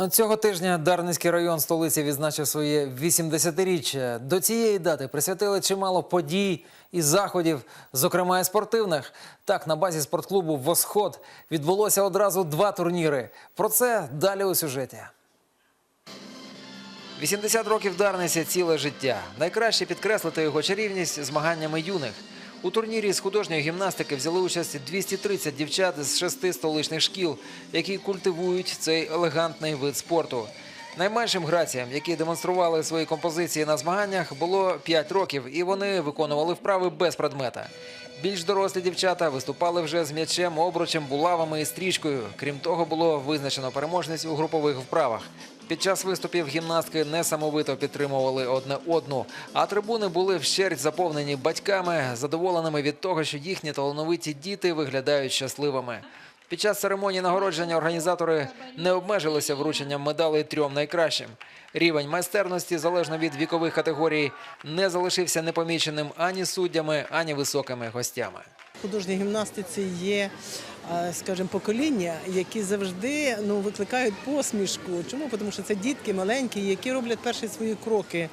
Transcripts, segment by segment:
Ну, Цього тижня Дарницький район столиці відзначив своє 80-річчя. До цієї дати присвятили чимало подій і заходів, зокрема і спортивних. Так, на базі спортклубу Восход відбулося одразу два турніри. Про це далі у сюжеті. 80 років Дарниці – ціле життя. Найкраще підкреслити його чарівність змаганнями юних. У турнірі з художньої гімнастики взяли участь 230 дівчат з шести столичних шкіл, які культивують цей елегантний вид спорту. Найменшим граціям, які демонстрували свої композиції на змаганнях, було 5 років, і вони виконували вправи без предмета. Більш дорослі дівчата виступали вже з м'ячем, обручем, булавами і стрічкою. Крім того, було визначено переможність у групових вправах. Під час виступів гімнастки несамовито підтримували одне одну, а трибуни були вщерть заповнені батьками, задоволеними від того, що їхні талановиті діти виглядають щасливими. Під час церемонії нагородження організатори не обмежилися врученням медалей трьом найкращим. Рівень майстерності, залежно від вікових категорій, не залишився непоміченим ані суддями, ані високими гостями. В художній гімнастиці є, скажімо, покоління, які завжди ну, викликають посмішку. Чому? Тому що це дітки маленькі, які роблять перші свої кроки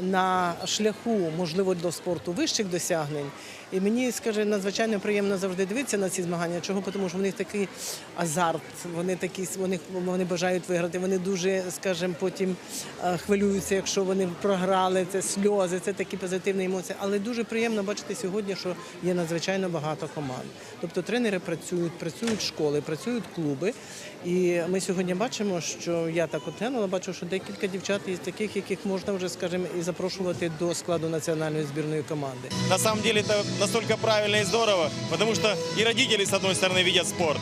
на шляху, можливо, до спорту вищих досягнень. І мені, скажімо, надзвичайно приємно завжди дивитися на ці змагання. Чого? Тому що в них такий азарт, вони такі, вони, вони бажають виграти, вони дуже, скажімо, потім е, хвилюються, якщо вони програли, це сльози, це такі позитивні емоції. Але дуже приємно бачити сьогодні, що є надзвичайно багато команд. Тобто тренери працюють, працюють школи, працюють клуби. І ми сьогодні бачимо, що я так от глянула, бачу, що декілька дівчат із таких, яких можна вже, скажімо, і запрошувати до складу національної збірної команди. На самом деле это настолько правильно и здорово, потому что и родители, с одной стороны, видят спорт,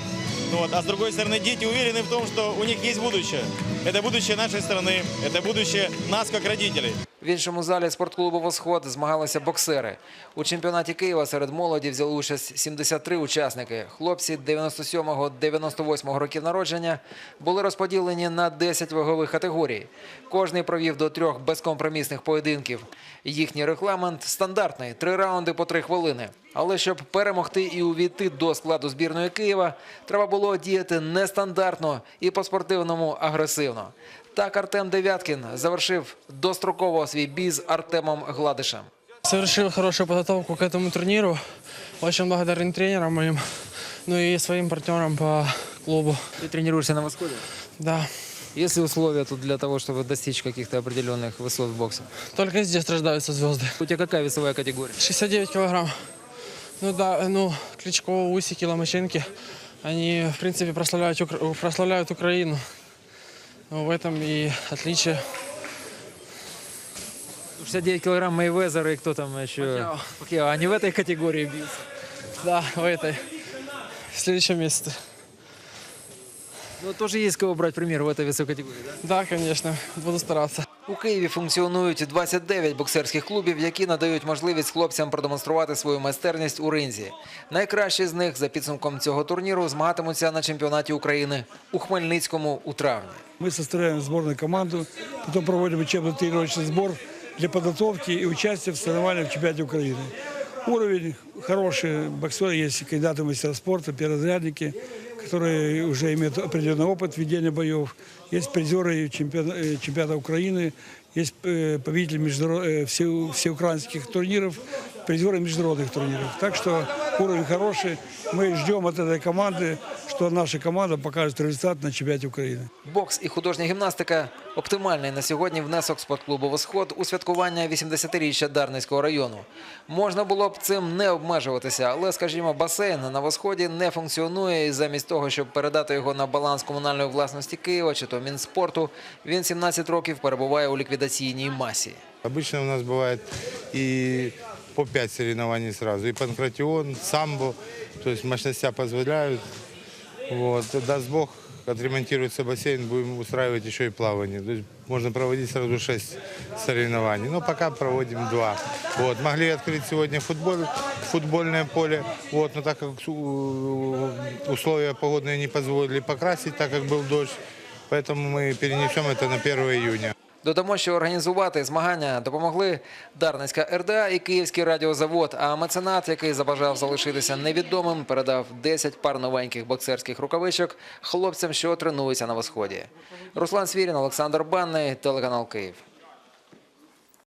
ну вот, а с другой стороны, дети уверены в том, что у них есть будущее. Это будущее нашей страны, это будущее нас, как родителей. В іншому залі спортклубу Восход змагалися боксери. У чемпіонаті Києва серед молоді взяли участь 73 учасники. Хлопці 97-98 років народження були розподілені на 10 вагових категорій. Кожний провів до трьох безкомпромісних поєдинків. Їхній регламент стандартний три раунди по три хвилини. Але щоб перемогти і увійти до складу збірної Києва, треба було діяти нестандартно і по-спортивному агресивно. Так Артем Девяткін завершив достроково свій бій з Артемом Гладишем. Совершил хорошую подготовку к этому турниру. Очень благодарен тренерам моим, ну и своим партнерам по клубу. Ты тренируешься на восходе? Да, Есть ли условия тут для того, чтобы достичь каких-то определенных высот в боксе? только здесь рождаются звезды. У тебя какая весовая категория? 69 килограмм. Ну да, ну, Кличко, Усики, Ломаченки, они, в принципе, прославляют, Укра- прославляют Украину. Ну, в этом и отличие. 69 килограмм Мейвезер и кто там еще? Пакьяо. Они в этой категории бьются. Да, в этой. В следующем месяце. Ну, тоже есть кого брать пример в этой весовой категории, да? Да, конечно, буду стараться. У Києві функціонують 29 боксерських клубів, які надають можливість хлопцям продемонструвати свою майстерність у ринзі. Найкращі з них за підсумком цього турніру змагатимуться на чемпіонаті України у Хмельницькому у травні. Мы составляем сборную команду, потом проводим учебно-тренировочный сбор для подготовки и участия в соревнованиях в чемпионате Украины. Уровень хороший, боксеры есть кандидаты в мастера спорта, перворазрядники, которые уже имеют определенный опыт ведения боев. Есть призеры чемпиона- э, чемпионата Украины, есть э, победители международ- э, все- всеукраинских турниров, призеры международных турниров. Так что уровень хороший. Мы ждем от этой команды, что наша команда покажет результат на чемпионате Украины. Бокс і художня гімнастика оптимальний на сьогодні внесок спортклубу Восход у святкування 80-річчя Дарницького району. Можна було б цим не обмежуватися, але, скажімо, басейн на Восході не функціонує, і замість того, щоб передати його на баланс комунальної власності Києва чи то Мінспорту, він 17 років перебуває у ліквідаційній масі. Обычно у нас бывает и по 5 соревнований сразу. И панкратион, самбо, то есть мощностя позволяют. Вот. Даст Бог, отремонтируется бассейн, будем устраивать еще и плавание. То есть можно проводить сразу 6 соревнований. Но пока проводим 2. Вот. Могли открыть сегодня футбол, футбольное поле, вот. но так как у- условия погодные не позволили покрасить, так как был дождь, поэтому мы перенесем это на 1 июня. Додамо, що організувати змагання допомогли Дарницька РДА і Київський радіозавод. А меценат, який забажав залишитися невідомим, передав 10 пар новеньких боксерських рукавичок хлопцям, що тренуються на восході. Руслан Свірін, Олександр Банний, телеканал Київ.